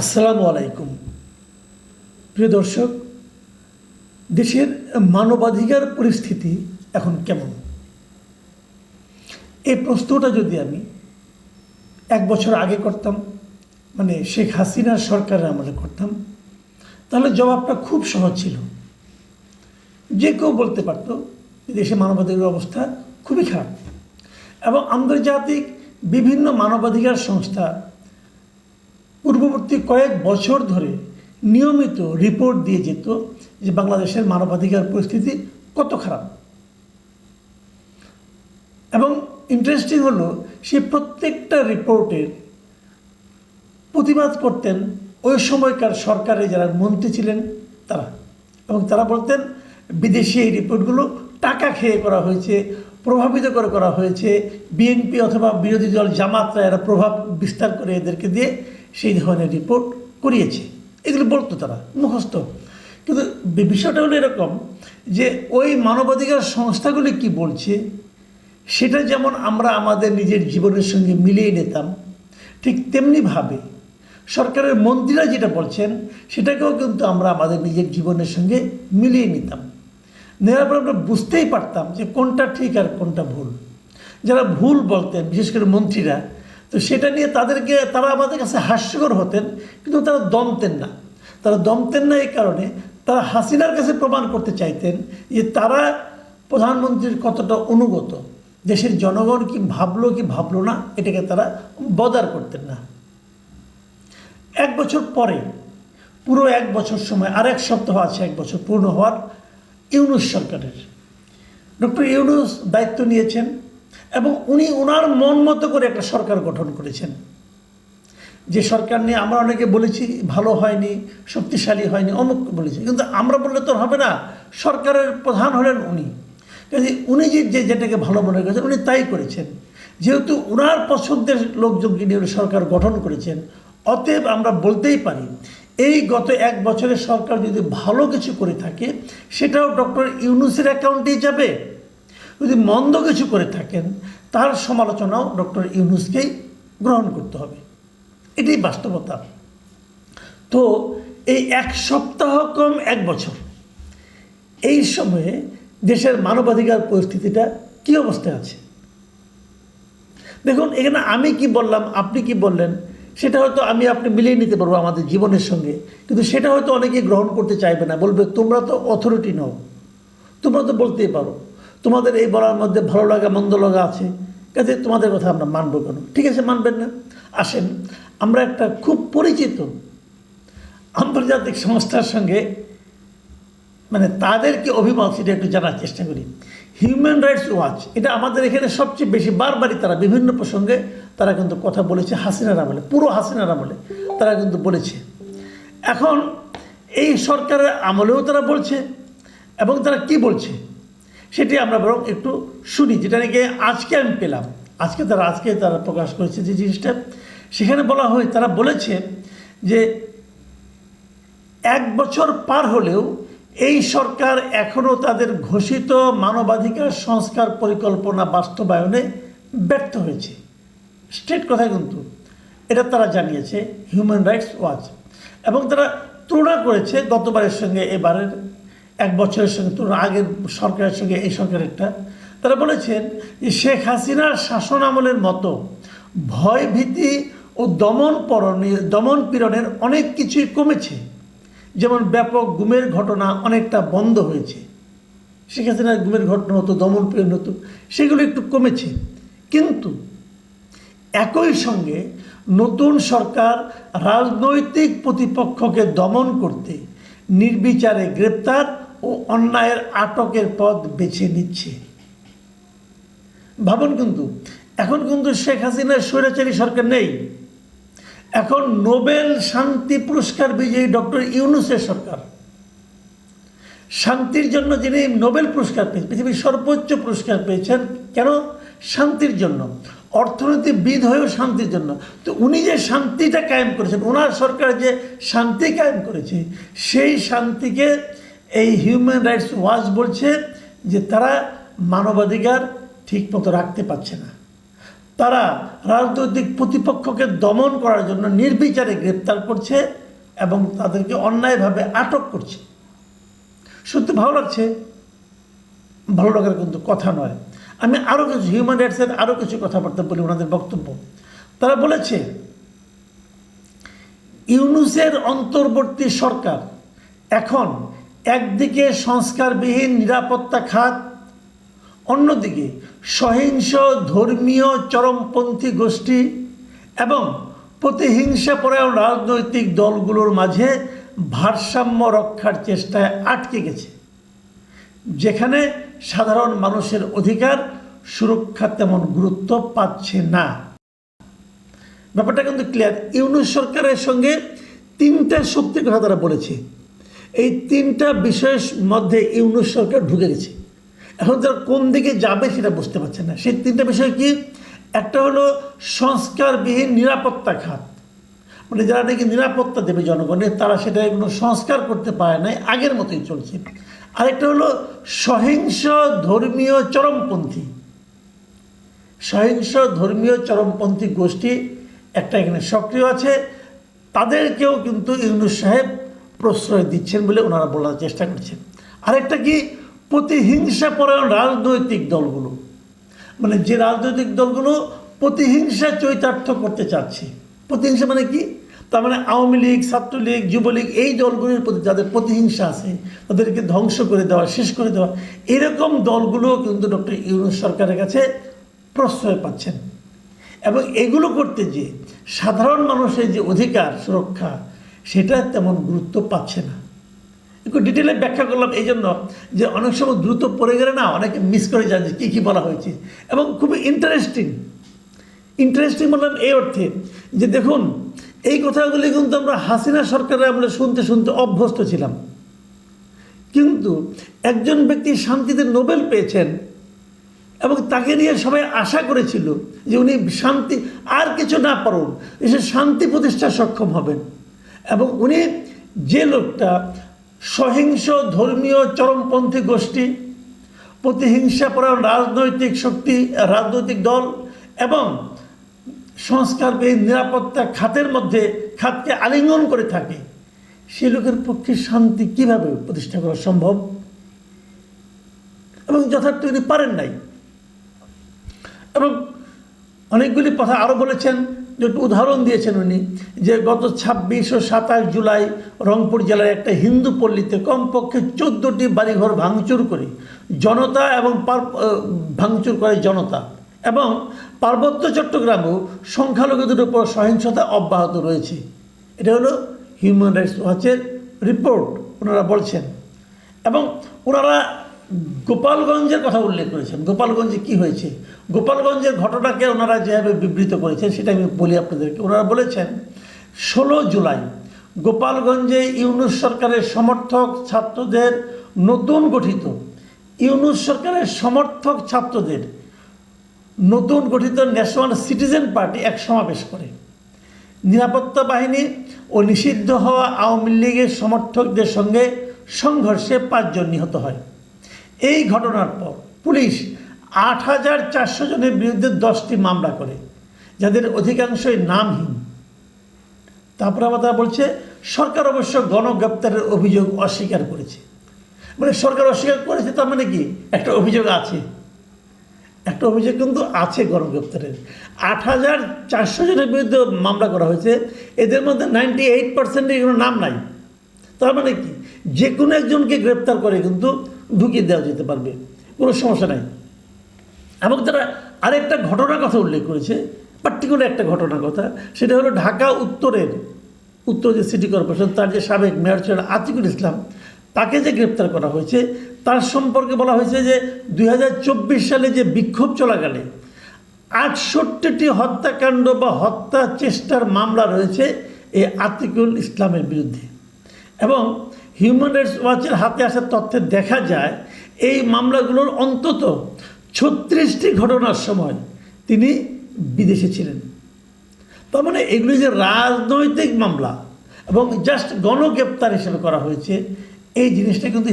আসসালামু আলাইকুম। প্রিয় দর্শক, দেশের মানবাধিকার পরিস্থিতি এখন কেমন? এই প্রশ্নটা যদি আমি এক বছর আগে করতাম মানে শেখ হাসিনার সরকারের আমলে করতাম, তাহলে জবাবটা খুব সহজ ছিল। যে কেউ বলতে পারতো, দেশে মানবাধিকার অবস্থা খুবই খারাপ এবং আন্তর্জাতিক বিভিন্ন মানবাধিকার সংস্থা পূর্ববর্তী কয়েক বছর ধরে নিয়মিত রিপোর্ট দিয়ে যেত যে বাংলাদেশের মানবাধিকার পরিস্থিতি কত খারাপ। এবং ইন্টারেস্টিং হলো সে প্রত্যেকটা রিপোর্টের প্রতিবাদ করতেন ওই সময়কার সরকারে যারা মন্ত্রী ছিলেন তারা। এবং তারা বলতেন, বিদেশি এই রিপোর্টগুলো টাকা খেয়ে করা হয়েছে, প্রভাবিত করে করা হয়েছে। বিএনপি অথবা বিরোধী দল জামাতরা এরা প্রভাব বিস্তার করে এদেরকে দিয়ে সেই ধরনের রিপোর্ট করিয়েছে। এগুলো বলতো তারা, মুখস্থ। কিন্তু বিষয়টা হলো এরকম যে ওই মানবাধিকার সংস্থাগুলি কি বলছে, সেটা যেমন আমরা আমাদের নিজের জীবনের সঙ্গে মিলিয়ে নিতাম, ঠিক তেমনিভাবে সরকারের মন্ত্রীরা যেটা বলছেন, সেটাকেও কিন্তু আমরা আমাদের নিজের জীবনের সঙ্গে মিলিয়ে নিতাম। নেওয়ার পর আমরা বুঝতেই পারতাম যে কোনটা ঠিক আর কোনটা ভুল। যারা ভুল বলতেন, বিশেষ করে মন্ত্রীরা তো সেটা নিয়ে তাদেরকে, তারা আমাদের কাছে হাস্যকর হতেন, কিন্তু তারা দমতেন না। তারা দমতেন না এই কারণে তারা হাসিনার কাছে প্রমাণ করতে চাইতেন যে তারা প্রধানমন্ত্রীর কতটা অনুগত। দেশের জনগণ কি ভাবলো কি ভাবলো না, এটাকে তারা বদার করতেন না। এক বছর পরে, পুরো এক বছর সময় আর এক সপ্তাহ আছে এক বছর পূর্ণ হওয়ার ইউনুস সরকারের। ডক্টর ইউনুস দায়িত্ব নিয়েছেন এবং উনি ওনার মন মতো করে একটা সরকার গঠন করেছেন। যে সরকার নিয়ে আমরা অনেকে বলেছি, ভালো হয়নি, শক্তিশালী হয়নি, অমুক বলেছি। কিন্তু আমরা বললে তো হবে না, সরকারের প্রধান হলেন উনি। কাজে উনি যে যেটাকে ভালো মনে করেছেন, উনি তাই করেছেন। যেহেতু ওনার পছন্দের লোকজনকে নিয়ে সরকার গঠন করেছেন, অতএব আমরা বলতেই পারি, এই গত এক বছরের সরকার যদি ভালো কিছু করে থাকে, সেটাও ডক্টর ইউনুসের অ্যাকাউন্টেই যাবে। যদি মন্দ কিছু করে থাকেন, তার সমালোচনাও ডক্টর ইউনুসকেই গ্রহণ করতে হবে। এটাই বাস্তবতা। তো এই এক সপ্তাহ কম এক বছর, এই সময়ে দেশের মানবাধিকার পরিস্থিতিটা কি অবস্থায় আছে? দেখুন, এখানে আমি কি বললাম, আপনি কি বললেন, সেটা হয়তো আমি আপনি মিলিয়ে নিতে পারব আমাদের জীবনের সঙ্গে, কিন্তু সেটা হয়তো অনেকেই গ্রহণ করতে চাইবে না, বলবে তোমরা তো অথরিটি নও, তোমরা তো বলতেই পারো। তোমাদের এই বলার মধ্যে ভালো লাগা, মন্দ লাগা আছে। কাজে তোমাদের কথা আমরা মানবো কেন? ঠিক আছে, মানবেন না? আসেন, আমরা একটা খুব পরিচিত আন্তর্জাতিক সংস্থার সঙ্গে মানে তাদের কি অভিমত সেটা একটু জানার চেষ্টা করি। হিউম্যান রাইটস ওয়াচ এটা আমাদের এখানে সবচেয়ে বেশি বারবারই তারা বিভিন্ন প্রসঙ্গে তারা কিন্তু কথা বলেছে, হাসিনার আমলে, পুরো হাসিনার আমলে তারা কিন্তু বলেছে। এখন এই সরকারের আমলেও তারা বলছে এবং তারা কি বলছে? সেটি আমরা বরং একটু শুনি, যেটা নাকি আজকে আমি পেলাম। আজকে তারা আজকে তারা প্রকাশ করেছে যে জিনিসটা। সেখানে বলা হয়, তারা বলেছে যে এক বছর পার হলেও এই সরকার এখনও তাদের ঘোষিত মানবাধিকার সংস্কার পরিকল্পনা বাস্তবায়নে ব্যর্থ হয়েছে। স্ট্রেট কথা কিন্তু, এটা তারা জানিয়েছে হিউম্যান রাইটস ওয়াচ এবং তারা তুলনা করেছে গতবারের সঙ্গে এবারের এক বছরের সঙ্গে তুলনা আগের সরকারের সঙ্গে, এই সরকারেরটা, তারা বলেছেন যে শেখ হাসিনার শাসন আমলের মতো ভয় ভীতি ও দমন পরণে দমন পীড়নের অনেক কিছুই কমেছে। যেমন ব্যাপক গুমের ঘটনা অনেকটা বন্ধ হয়েছে। শেখ হাসিনার গুমের ঘটনা হতো, দমন পীড়ন হতো, সেগুলো একটু কমেছে। কিন্তু একই সঙ্গে নতুন সরকার রাজনৈতিক প্রতিপক্ষকে দমন করতে, নির্বিচারে গ্রেপ্তার ও অন্যায়ের আটকের পথ বেছে নিচ্ছে। ভাবুন কিন্তু, এখন কিন্তু শেখ হাসিনার স্বৈরাচারী সরকার নেই। এখন নোবেল শান্তি পুরস্কার বিজয়ী ডক্টর ইউনুসের সরকার। শান্তির জন্য যিনি নোবেল পুরস্কার পেয়েছেন, পৃথিবীর সর্বোচ্চ পুরস্কার পেয়েছেন, কেন? শান্তির জন্য। অর্থনীতিবিদ হয়েও শান্তির জন্য। তো উনি যে শান্তিটা কায়েম করেছেন, ওনার সরকার যে শান্তি কায়েম করেছে, সেই শান্তিকে এই হিউম্যান রাইটস ওয়াচ বলছে যে তারা মানবাধিকার ঠিক মতো রাখতে পারছে না। তারা রাজনৈতিক প্রতিপক্ষকে দমন করার জন্য নির্বিচারে গ্রেপ্তার করছে এবং তাদেরকে অন্যায়ভাবে আটক করছে। সত্যি ভালো লাগছে? ভালো লাগার কিন্তু কথা নয়। আমি আরও কিছু হিউম্যান রাইটসের আরও কিছু কথাবার্তা বলি ওনাদের বক্তব্য। তারা বলেছে, ইউনুসের অন্তর্বর্তী সরকার এখন একদিকে সংস্কারবিহীন নিরাপত্তা খাত, অন্যদিকে সহিংস ধর্মীয় চরমপন্থী গোষ্ঠী এবং প্রতিহিংসা প্রতিহিংসাপরায়ণ রাজনৈতিক দলগুলোর মাঝে ভারসাম্য রক্ষার চেষ্টায় আটকে গেছে, যেখানে সাধারণ মানুষের অধিকার সুরক্ষা তেমন গুরুত্ব পাচ্ছে না। ব্যাপারটা কিন্তু ক্লিয়ার ইউনুস সরকারের সঙ্গে তিনটা শক্তির কথা তারা বলেছে। এই তিনটা বিষয়ের মধ্যে ইউনুস সরকার ঢুকে গেছে। এখন তারা কোন দিকে যাবে সেটা বুঝতে পারছে না। সেই তিনটা বিষয় কি? একটা হলো সংস্কারবিহীন নিরাপত্তা খাত। মানে যারা নাকি নিরাপত্তা দেবে জনগণের, তারা সেটা কোনো সংস্কার করতে পারে নাই, আগের মতোই চলছে। আরেকটা হলো সহিংস ধর্মীয় চরমপন্থী। সহিংস ধর্মীয় চরমপন্থী গোষ্ঠী, একটা এখানে সক্রিয় আছে। তাদেরকেও কিন্তু ইউনুস সাহেব প্রশ্রয় দিচ্ছেন বলে ওনারা বলার চেষ্টা করছেন। আরেকটা কি, প্রতিহিংসা পরায়ণ রাজনৈতিক দলগুলো। মানে যে রাজনৈতিক দলগুলো প্রতিহিংসা চৈতার্থ করতে চাচ্ছে। প্রতিহিংসা মানে কি? তার মানে আওয়ামী লীগ, ছাত্রলীগ, যুবলীগ, এই দলগুলির প্রতি যাদের প্রতিহিংসা আছে, তাদেরকে ধ্বংস করে দেওয়া, শেষ করে দেওয়া, এরকম দলগুলো কিন্তু ডক্টর ইউনুস সরকারের কাছে প্রশ্রয় পাচ্ছেন। এবং এগুলো করতে যে সাধারণ মানুষের যে অধিকার, সুরক্ষা সেটা তেমন গুরুত্ব পাচ্ছে না। একটু ডিটেলে ব্যাখ্যা করলাম এই জন্য যে অনেক সময় দ্রুত পড়ে গেলে না অনেকে মিস করে যান যে কী কী বলা হয়েছে। এবং খুবই ইন্টারেস্টিং ইন্টারেস্টিং বললাম এই অর্থে যে দেখুন, এই কথাগুলি কিন্তু আমরা হাসিনা সরকারের আমরা শুনতে শুনতে অভ্যস্ত ছিলাম। কিন্তু একজন ব্যক্তি শান্তিতে নোবেল পেয়েছেন এবং তাকে নিয়ে সবাই আশা করেছিল যে উনি শান্তি আর কিছু না পারুন এসে শান্তি প্রতিষ্ঠা সক্ষম হবেন। এবং উনি যে লোকটা সহিংস ধর্মীয় চরমপন্থী গোষ্ঠী প্রতিহিংসাপরায়ণ রাজনৈতিক শক্তি, রাজনৈতিক দল এবং সংস্কারবিহীন নিরাপত্তা খাতের মধ্যে, খাতকে আলিঙ্গন করে থাকে সে লোকের পক্ষে শান্তি কীভাবে প্রতিষ্ঠা করা সম্ভব? এবং যথার্থ উনি পারেন নাই। এবং অনেকগুলি কথা আরও বলেছেন একটু উদাহরণ দিয়েছেন উনি, যে গত ছাব্বিশ ও সাতাশ জুলাই রংপুর জেলার একটা হিন্দু পল্লীতে কমপক্ষে চোদ্দোটি বাড়িঘর ভাঙচুর করে জনতা এবং ভাঙচুর করে জনতা এবং পার্বত্য চট্টগ্রামেও সংখ্যালঘুদের উপর সহিংসতা অব্যাহত রয়েছে। এটা হলো হিউম্যান রাইটস ওয়াচের রিপোর্ট ওনারা বলছেন। এবং ওনারা গোপালগঞ্জের কথা উল্লেখ করেছেন। গোপালগঞ্জে কি হয়েছে? গোপালগঞ্জের ঘটনাকে ওনারা যেভাবে বিবৃত করেছেন, সেটা আমি বলি আপনাদেরকে। ওনারা বলেছেন, ষোলো জুলাই গোপালগঞ্জে ইউনুস সরকারের সমর্থক ছাত্রদের নতুন গঠিত, ইউনুস সরকারের সমর্থক ছাত্রদের নতুন গঠিত ন্যাশনাল সিটিজেন পার্টি এক সমাবেশ করে। নিরাপত্তা বাহিনী ও নিষিদ্ধ হওয়া আওয়ামী লীগের সমর্থকদের সঙ্গে সংঘর্ষে পাঁচজন নিহত হয়। এই ঘটনার পর পুলিশ আট হাজার চারশো জনের বিরুদ্ধে দশটি মামলা করে, যাদের অধিকাংশই নামহীন। তারপর আবার তারা বলছে, সরকার অবশ্য গণগ্রেপ্তারের অভিযোগ অস্বীকার করেছে। মানে সরকার অস্বীকার করেছে তার মানে কি? একটা অভিযোগ আছে। একটা অভিযোগ কিন্তু আছে গণগ্রেপ্তারের। আট হাজার চারশো জনের বিরুদ্ধে মামলা করা হয়েছে। এদের মধ্যে নাইনটি এইট পার্সেন্টের কোনো নাম নাই। তার মানে কি? যে কোনো একজনকে গ্রেপ্তার করে কিন্তু ঢুকিয়ে দেওয়া যেতে পারবে। কোনো সমস্যা নাই। এবং তারা আরেকটা ঘটনার কথা উল্লেখ করেছে পার্টিকুলার একটা ঘটনার কথা, সেটা হলো ঢাকা উত্তরের, উত্তর যে সিটি কর্পোরেশন তার যে সাবেক মেয়র ছিলেন আতিকুল ইসলাম, তাকে যে গ্রেপ্তার করা হয়েছে, তার সম্পর্কে বলা হয়েছে যে দু হাজার চব্বিশ সালে যে বিক্ষোভ চলাকালে আটষট্টিটি হত্যাকাণ্ড বা হত্যা চেষ্টার মামলা রয়েছে এই আতিকুল ইসলামের বিরুদ্ধে। এবং হিউম্যান রাইটস ওয়াচের হাতে আসা তথ্যে দেখা যায়, এই মামলাগুলোর অন্তত ছত্রিশটি ঘটনার সময় তিনি বিদেশে ছিলেন। তার মানে এগুলি যে রাজনৈতিক মামলা এবং জাস্ট গণগ্রেপ্তার হিসেবে করা হয়েছে, এই জিনিসটা কিন্তু